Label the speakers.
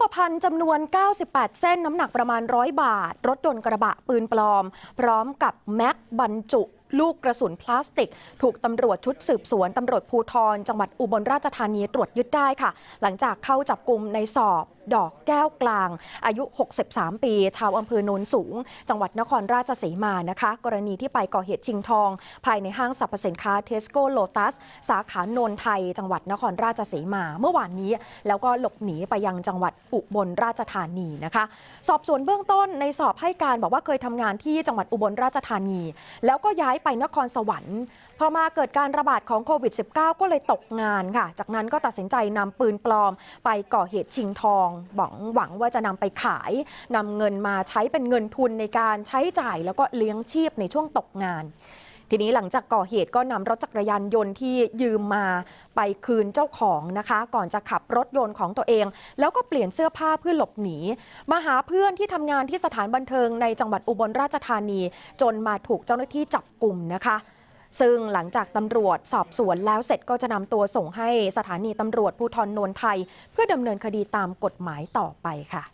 Speaker 1: ปพรรณจำนวน 98 เส้นน้ำหนักประมาณ 100 บาท รถยนต์กระบะปืนปลอม พร้อมกับแม็กบรรจุ ลูกกระสุนพลาสติก ถูกตำรวจชุดสืบสวนตำรวจภูทร จังหวัดอุบลราชธานีตรวจยึดได้ค่ะ หลังจากเข้าจับกลุ่มในสอบ ดอกแก้วกลาง อายุ 63 ปี ชาวอำเภอโนนสูง จังหวัดนครราชสีมานะคะ กรณีที่ไปก่อเหตุชิงทอง ภายในห้างสรรพสินค้าเทสโก้โลตัส สาขาโนนไทย จังหวัดนครราชสีมา เมื่อวานนี้ แล้วก็หลบหนีไปยังจังหวัดอุบลราชธานีนะคะ สอบสวนเบื้องต้นในสอบให้การบอกว่าเคยทำงานที่จังหวัดอุบลราชธานี แล้วก็ย้ายไปนครสวรรค์พอมาเกิดการระบาดของโควิด -19 ก็เลยตกงานค่ะ จากนั้นก็ตัดสินใจนำปืนปลอม ไปก่อเหตุชิงทองหวังหวังว่าจะนำไปขายนำเงินมาใช้เป็นเงินทุนในการใช้จ่ายแล้วก็เลี้ยงชีพในช่วงตกงาน ทีนี้หลังจากก่อเหตุก็นำรถจักรยานยนต์ที่ยืมมาไปคืนเจ้าของนะคะ ก่อนจะขับรถยนต์ของตัวเอง แล้วก็เปลี่ยนเสื้อผ้าเพื่อหลบหนีมาหาเพื่อนที่ทำงานที่สถานบันเทิงในจังหวัดอุบลราชธานี จนมาถูกเจ้าหน้าที่จับกลุ่มนะคะซึ่งหลังจากตำรวจสอบสวนแล้วเสร็จก็จะนำตัวส่งให้สถานีตำรวจภูธรนนทไทย เพื่อดำเนินคดีตามกฎหมายต่อไปค่ะ